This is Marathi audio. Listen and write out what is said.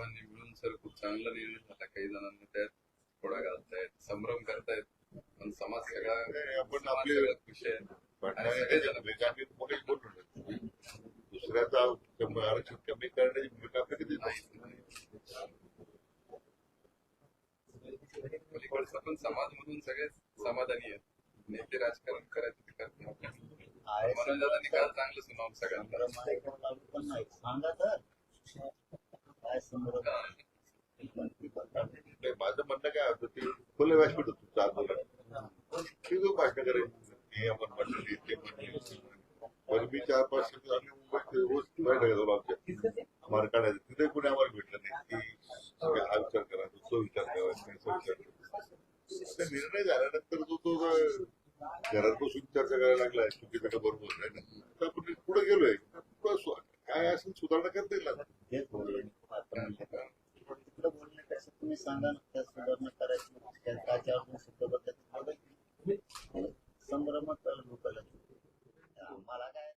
दोघांनी मिळून सर खूप चांगला निर्णय झाला काही जणांना त्यात थोडा घालतायत संभ्रम करतायत पण समाज सगळा आपण आपले- खुश आहे. हे दुसऱ्याचा आरक्षण कमी करण्याची भूमिका कधी नाही पलीकडचा पण समाज म्हणून सगळे समाधानी आहेत. नेते राजकारण करायचं ते निकाल चांगलं सुनावून सगळ्यांना नाही, माझं म्हणणं काय होतं ते खुले व्यासपीठ होतं तुमचं आंदोलन ते भाषण करायचं हे आपण म्हणलं ते पण मी चार पाच आम्ही मुंबईत रोज बैठक झालो आमच्या मार काढायचं. तिथे कुणी आम्हाला भेटलं नाही की हा विचार करा तो विचार करायचा त्याचा विचार करा निर्णय झाल्यानंतर जो तो घरात बसून चर्चा करायला लागलाय चुकीचं का बरोबर आहे ना तर आपण पुढे गेलोय. काय असेल सुधारणा करता येईल ना. तुम्ही सांगा त्या सुधारणा करायची त्या संभ्रमात